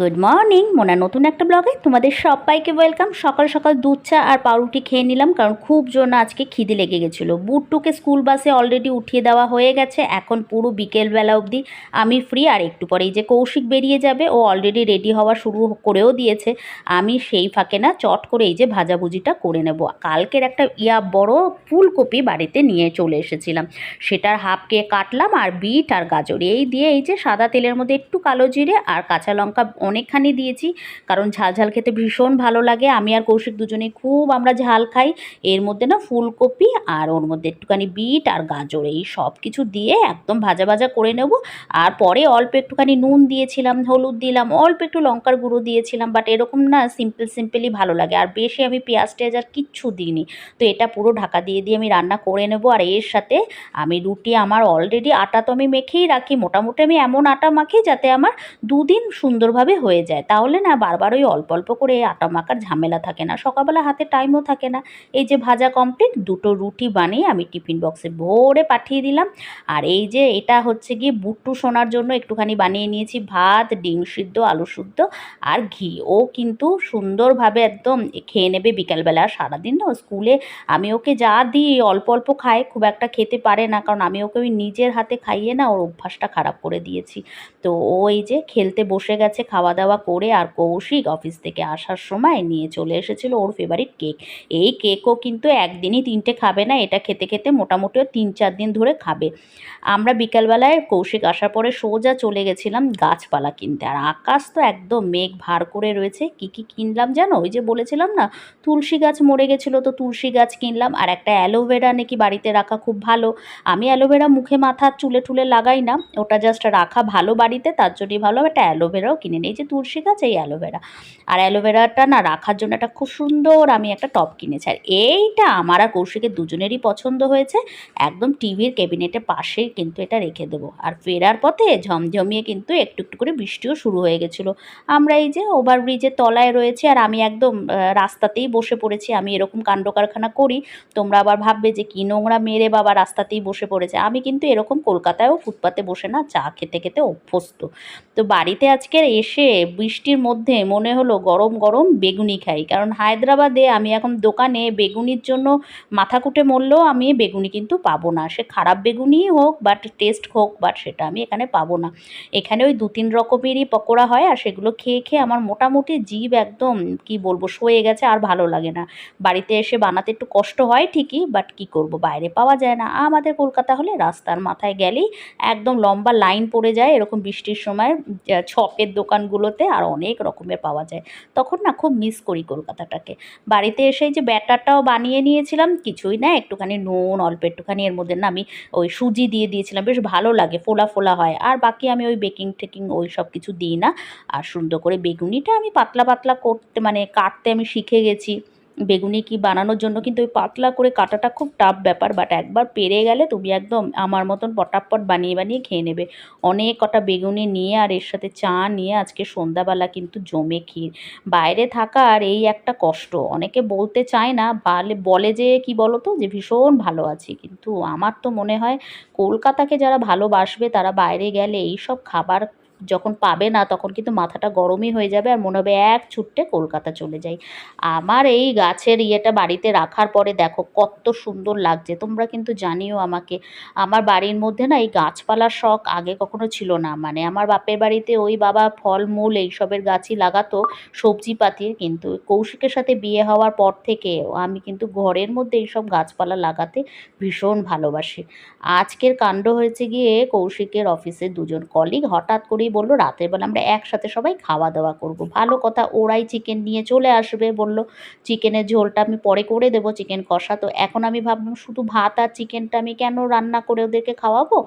Good morning Mona নতুন একটা ব্লগে তোমাদের সবাইকে ওয়েলকাম সকাল সকাল দুধ, চা আর পাউরুটি খেয়ে নিলাম, কারণ খুব জন্য আজকে খিদে লেগে গেছিল। বুটটুকে স্কুল বাসে অলরেডি উঠিয়ে দেওয়া হয়ে গেছে, এখন পুরো বিকেলবেলা অবধি আমি ফ্রি আর একটু পরে এই যে কৌশিক বেরিয়ে যাবে, ও অলরেডি রেডি হওয়া শুরু করেও দিয়েছে। আমি সেই ফাঁকে না, চট করে এই যে ভাজাভুজিটা করে নেব। কালকের একটা ইয়া বড় ফুলকপি বাড়িতে নিয়ে চলে এসেছিলাম। সেটার হাফকে কাটলাম, আর বিট আর গাজর। এই দিয়ে এই যে সাদা তেলের মধ্যে একটু কালো জিরে আর কাঁচা লঙ্কা অনেকখানি দিয়েছি। কারণ ঝাল ঝাল খেতে ভীষণ ভালো লাগে। আমি আর কৌশিক দুজনেই খুব আমরা ঝাল খাই। এর মধ্যে না ফুলকপি আর ওর মধ্যে একটুখানি বিট আর গাজর এই সব কিছু দিয়ে একদম ভাজা ভাজা করে নেব। আর পরে অল্প একটুখানি নুন দিয়েছিলাম, হলুদ দিলাম, অল্প একটু লঙ্কার গুঁড়ো দিয়েছিলাম বাট এরকম না সিম্পল সিম্পলই ভালো লাগে। আর বেশি আমি পেঁয়াজ টেয়াজ আর কিচ্ছু দিইনি। তো এটা পুরো ঢাকা দিয়ে দিয়ে আমি রান্না করে নেব। আর এর সাথে আমি রুটি আমার অলরেডি আটা তো আমি মেখেই রাখি। মোটামুটি আমি এমন আটা মাখি যাতে আমার দুদিন সুন্দরভাবে হয়ে যায়। তাহলে না বারবার ওই অল্প অল্প করে আটা মাখার ঝামেলা থাকে না। সকালবেলা হাতে টাইমও থাকে না। এই যে ভাজা কমপ্লিট দুটো রুটি বানিয়ে আমি টিফিন বক্সে ভরে পাঠিয়ে দিলাম। আর এই যে এটা হচ্ছে গিয়ে বুট্টু সোনার জন্য একটুখানি বানিয়ে নিয়েছি। ভাত, ডিম সিদ্ধ, আলু সিদ্ধ আর ঘি। ও কিন্তু সুন্দরভাবে একদম খেয়ে নেবে বিকালবেলা। সারাদিন না স্কুলে আমি ওকে যা দিই, অল্প অল্প খায়, খুব একটা খেতে পারে না। কারণ আমি ওকে ওই নিজের হাতে খাইয়ে না ওর অভ্যাসটা খারাপ করে দিয়েছি। তো ও এই যে খেলতে বসে গেছে, খাওয়া দাওয়া করে আর কৌশিক অফিস থেকে আসার সময় নিয়ে চলে এসেছিল ওর ফেভারিট কেক এই কেকও কিন্তু একদিনই তিনটে খাবে না, এটা খেতে খেতে মোটামুটিও তিন চার দিন ধরে খাবে। আমরা বিকালবেলায় কৌশিক আসার পরে সোজা চলে গেছিলাম গাছপালা কিনতে। আর আকাশ তো একদম মেঘ ভার করে রয়েছে, কি কি কিনলাম জানো? ওই যে বলেছিলাম না, তুলসী গাছ মরে গেছিল তো তুলসী গাছ কিনলাম। আর একটা অ্যালোভেরা নাকি বাড়িতে রাখা খুব ভালো। আমি অ্যালোভেরা মুখে মাথা চুলে টুলে লাগাই না, ওটা জাস্ট রাখা ভালো বাড়িতে, তার জন্যই ভালো একটা অ্যালোভেরাও কিনে নিই। এই যে তুলসী গাছ, এই অ্যালোভেরা আর অ্যালোভেরাটা না রাখার জন্য একটা খুব সুন্দর আমি একটা টপ কিনেছি। আর এইটা আমার আর কৌশিকের দুজনেরই পছন্দ হয়েছে। একদম টিভির ক্যাবিনেটের পাশেই কিন্তু এটা রেখে দেবো। আর ফেরার পথে ঝমঝমিয়ে কিন্তু একটু একটু করে বৃষ্টিও শুরু হয়ে গেছিল। আমরা এই যে ওভারব্রিজের তলায় রয়েছে আর আমি একদম রাস্তাতেই বসে পড়েছি। আমি এরকম কাণ্ড কারখানা করি। তোমরা আবার ভাববে যে কি নোংরা মেরে বাবা রাস্তাতেই বসে পড়েছে। আমি কিন্তু এরকম কলকাতায়ও ফুটপাতে বসে না, চা খেতে খেতে অভ্যস্ত। তো বাড়িতে আজকে এসে বৃষ্টির মধ্যে মনে হলো গরম গরম বেগুনি খাই। কারণ হায়দ্রাবাদে আমি এখন দোকানে বেগুনির জন্য মাথা কুটে মরলেও আমি বেগুনি কিন্তু পাবো না। সে খারাপ বেগুনিই হোক বাট টেস্ট হোক বাট সেটা আমি এখানে পাবো না। এখানে ওই দু তিন রকমেরই পকোড়া হয় আর সেগুলো খেয়ে খেয়ে আমার মোটামুটি জিভ একদম, কি বলব, সয়ে গেছে আর ভালো লাগে না। বাড়িতে এসে বানাতে একটু কষ্ট হয় ঠিকই বাট কি করব, বাইরে পাওয়া যায় না। আমাদের কলকাতা হলে রাস্তার মাথায় গেলেই একদম লম্বা লাইন পড়ে যায়। এরকম বৃষ্টির সময় যা ছকের দোকানগুলোতে আর অনেক রকমের পাওয়া যায়। তখন না খুব মিস করি কলকাতাটাকে। বাড়িতে এসে যে ব্যাটারটাও বানিয়ে নিয়েছিলাম, কিছুই না, একটুখানি নুন, অল্প একটুখানি, এর মধ্যে না আমি ওই সুজি দিয়ে দিয়েছিলাম, বেশ ভালো লাগে, ফোলা ফোলা হয়। আর বাকি আমি ওই বেকিং টেকিং ওই সব কিছু দিই না। আর সুন্দর করে বেগুনিটা আমি পাতলা পাতলা করতে মানে কাটতে আমি শিখে গেছি। বেগুনি কি বানানোর জন্য কিন্তু ওই পাতলা করে কাটাটা খুব টাফ ব্যাপার বাট একবার পেরে গেলে তুমি একদম আমার মতন পটাপট বানিয়ে বানিয়ে খেয়ে নেবে। অনেক কটা বেগুনি নিয়ে আর এর সাথে চা নিয়ে আজকে সন্ধ্যাবেলা কিন্তু জমে ক্ষীর। বাইরে থাকার এই একটা কষ্ট, অনেকে বলতে চায় না, বালে, বলে যে, কি বলো তো যে ভীষণ ভালো আছি, কিন্তু আমার তো মনে হয় কলকাতাকে যারা ভালোবাসবে, তারা বাইরে গেলে এই সব খাবার যখন পাবে না, তখন কিন্তু মাথাটা গরমই হয়ে যাবে আর মনে হবে এক ছুট্টে কলকাতা চলে যাই। আমার এই গাছের ইয়েটা বাড়িতে রাখার পরে দেখো কত সুন্দর লাগছে। তোমরা কিন্তু জানিও আমাকে। আমার বাড়ির মধ্যে না এই গাছপালার শখ আগে কখনো ছিল না। মানে আমার বাপের বাড়িতে ওই বাবা ফলমূল এইসবের গাছই লাগাতো সবজি পাতির কিন্তু কৌশিকের সাথে বিয়ে হওয়ার পর থেকে আমি কিন্তু ঘরের মধ্যে এইসব গাছপালা লাগাতে ভীষণ ভালোবাসি। আজকের কাণ্ড হয়েছে গিয়ে কৌশিকের অফিসে দুজন কলিগ হঠাৎ করেই বলল, রাতের বেলা আমরা একসাথে সবাই খাওয়া দাওয়া করব। ভালো কথা, ওরাই চিকেন নিয়ে চলে আসবে, বলল। চিকেনের ঝোলটা আমি পরে করে দেবো চিকেন কষা। তো এখন আমি ভাবলাম, শুধু ভাত আর চিকেনটা আমি কেন রান্না করে ওদেরকে খাওয়াবো?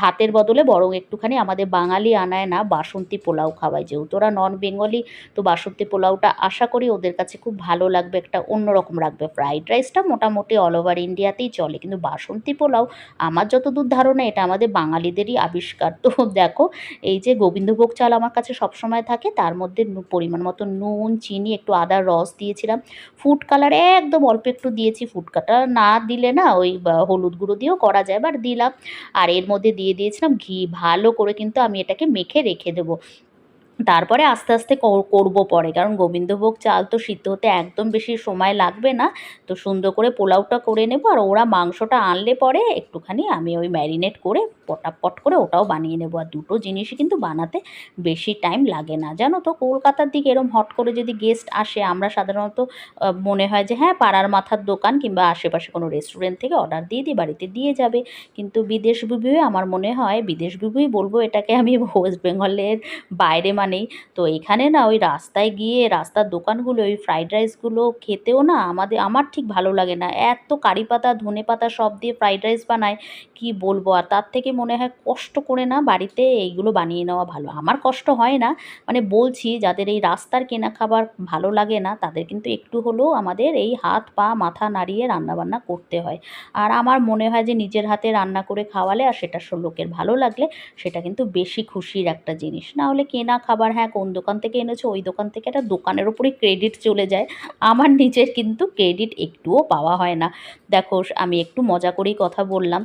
ভাতের বদলে বরং একটুখানি আমাদের বাঙালি আনায় না, বাসন্তী পোলাও খাওয়াই। যেহেতু ওরা নন বেঙ্গলি তো বাসন্তী পোলাওটা আশা করি ওদের কাছে খুব ভালো লাগবে, একটা অন্যরকম লাগবে। ফ্রাইড রাইসটা মোটামুটি অল ওভার ইন্ডিয়াতেই চলে, কিন্তু বাসন্তী পোলাও আমার যতদূর ধারণা, এটা আমাদের বাঙালিদেরই আবিষ্কার। তো দেখো, এই যে গোবিন্দভোগ চাল আমার কাছে সবসময় থাকে, তার মধ্যে পরিমাণ মতো নুন, চিনি, একটু আদার রস দিয়েছিলাম। ফুড কালার একদম অল্প একটু দিয়েছি ফুড কালার না দিলে না ওই হলুদ গুঁড়ো দিয়েও করা যায় বাট দিলাম। আর এর মধ্যে দিয়ে দিয়েছিলাম ঘি, ভালো করে কিন্তু আমি এটাকে মেখে রেখে দেবো। তারপরে আস্তে আস্তে কর- করব পরে। কারণ গোবিন্দভোগ চাল তো সিদ্ধ হতে একদম বেশি সময় লাগবে না। তো সুন্দর করে পোলাওটা করে নেব আর ওরা মাংসটা আনলে পরে একটুখানি আমি ওই ম্যারিনেট করে পটাপট করে ওটাও বানিয়ে নেব। আর দুটো জিনিসই কিন্তু বানাতে বেশি টাইম লাগে না। জানো তো কলকাতার দিকে এরম হট করে যদি গেস্ট আসে, আমরা সাধারণত মনে হয় যে হ্যাঁ পাড়ার মাথার দোকান কিংবা আশেপাশে কোনো রেস্টুরেন্ট থেকে অর্ডার দিয়ে দিই, বাড়িতে দিয়ে যাবে। কিন্তু বিদেশ বিভুয়ে আমার মনে হয়, বিদেশ বিভুই বলব এটাকে আমি ওয়েস্ট বেঙ্গলের বাইরে মানেই তো এখানে না ওই রাস্তায় গিয়ে রাস্তার দোকানগুলো, ওই ফ্রাইড রাইসগুলো খেতেও না আমাদের, আমার ঠিক ভালো লাগে না। এত কারি পাতা, ধনে পাতা সব দিয়ে ফ্রাইড রাইস বানায়, কি বলব? আর তার থেকে মনে হয় কষ্ট করে না বাড়িতে এইগুলো বানিয়ে নেওয়া ভালো। আমার কষ্ট হয় না মানে বলছি যাদের এই রাস্তার কেনা খাবার ভালো লাগে না, তাদের কিন্তু একটু হলেও আমাদের এই হাত, পা, মাথা নাড়িয়ে রান্নাবান্না করতে হয়। আর আমার মনে হয় যে নিজের হাতে রান্না করে খাওয়ালে আর সেটা লোকের ভালো লাগলে সেটা কিন্তু বেশি খুশির একটা জিনিস। না হলে কেনা খাবার হ্যাঁ কোন দোকান থেকে এনেছো, ওই দোকান থেকে একটা দোকানের ওপরই ক্রেডিট চলে যায়। আমার নিজের কিন্তু ক্রেডিট একটুও পাওয়া হয় না। দেখো, আমি একটু মজা করেই কথা বললাম।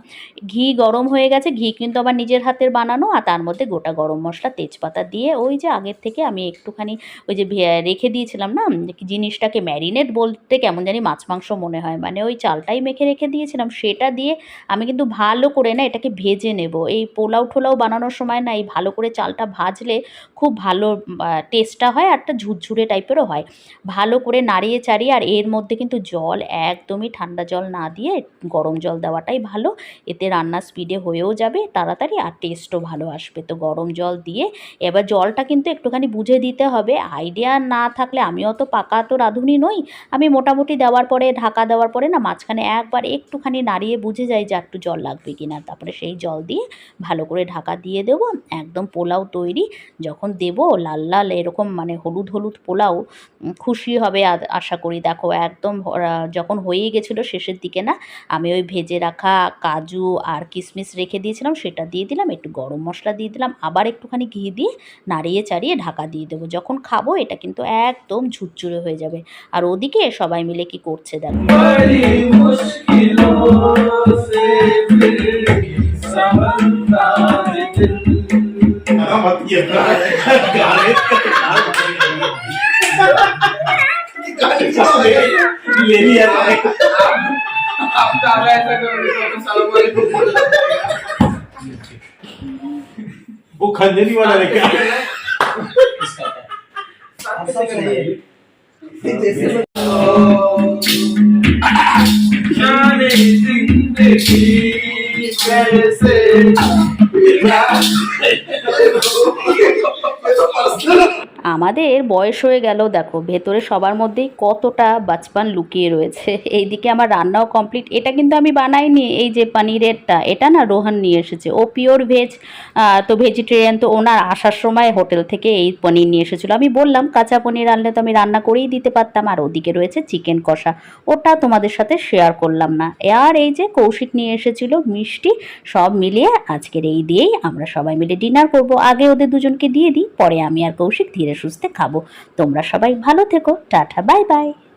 ঘি গরম হয়ে গেছে, ঘি কিন্তু আবার নিজের হাতের বানানো, আর তার মধ্যে গোটা গরম মশলা, তেজপাতা দিয়ে ওই যে আগের থেকে আমি একটুখানি ওই যে রেখে দিয়েছিলাম না জিনিসটাকে ম্যারিনেট বলতে কেমন জানি মাছ মাংস মনে হয়। মানে ওই চালটাই মেখে রেখে দিয়েছিলাম, সেটা দিয়ে আমি কিন্তু ভালো করে না এটাকে ভেজে নেব। এই পোলাও ঠোলাও বানানোর সময় না, এই ভালো করে চালটা ভাজলে খুব ভালো টেস্টটা হয় আর একটা ঝুরঝুরে টাইপেরও হয়। ভালো করে নাড়িয়ে চাড়িয়ে আর এর মধ্যে কিন্তু জল, একদমই ঠান্ডা জল না দিয়ে গরম জল দেওয়াটাই ভালো। এতে রান্না স্পিডে হয়েও যাবে তাড়াতাড়ি আর টেস্টও ভালো আসবে। তো গরম জল দিয়ে এবার জলটা কিন্তু একটুখানি বুঝে দিতে হবে। আইডিয়া না থাকলে আমিও তো পাকা তো রাঁধুনি নই। আমি মোটামুটি দেওয়ার পরে, ঢাকা দেওয়ার পরে না মাঝখানে একবার একটুখানি নাড়িয়ে বুঝে যাই যে একটু জল লাগবে কিনা। তারপরে সেই জল দিয়ে ভালো করে ঢাকা দিয়ে দেবো। একদম পোলাও তৈরি। যখন দেবো লাল লাল এরকম মানে হলুদ হলুদ পোলাও খুশি হবে আশা করি। দেখো, একদম যখন হয়েই গেছিল শেষের দিকে না, আমি ওই ভেজে রাখা কাজু আর কিশমিশ রেখে দিয়েছিলাম, সেটা দিয়ে দিলাম, একটু গরম মশলা দিয়ে দিলাম, আবার একটুখানি ঘি দিয়ে নাড়িয়ে চাড়িয়ে ঢাকা দিয়ে দেবো। যখন খাব, এটা কিন্তু একদম ঝুরঝুরে হয়ে যাবে। আর ওদিকে সবাই মিলে কি করছে দেখো। बड़ी मत ये गाने तो ले लिया मैंने आप दादा ऐसा करो सलाम वालेकुम वो खंजरी वाला लेके जाने ज़िंदगी कैसे ये तो पर्सनल আমাদের বয়স হয়ে গেল, দেখো, ভেতরে সবার মধ্যেই কতটা বাচপান লুকিয়ে রয়েছে। এইদিকে আমার রান্নাও কমপ্লিট এটা কিন্তু আমি বানাইনি, এই যে পনিরেরটা। এটা না রোহান নিয়ে এসেছে। ও পিওর ভেজ তো ভেজিটেরিয়ান তো ওনার আসার সময় হোটেল থেকে এই পনির নিয়ে এসেছিল। আমি বললাম, কাঁচা পনির আনলে তো আমি রান্না করেই দিতে পারতাম। আর ওদিকে রয়েছে চিকেন কষা। ওটা তোমাদের সাথে শেয়ার করলাম না। আর এই যে কৌশিক নিয়ে এসেছিল, মিষ্টি, সব মিলিয়ে আজকের এই দিয়েই আমরা সবাই মিলে ডিনার করব। আগে ওদের দুজনকে দিয়ে দিই, পরে আমি আর কৌশিক ধীরে সুস্থে খাব। তোমরা সবাই ভালো থেকো। Tata bye bye.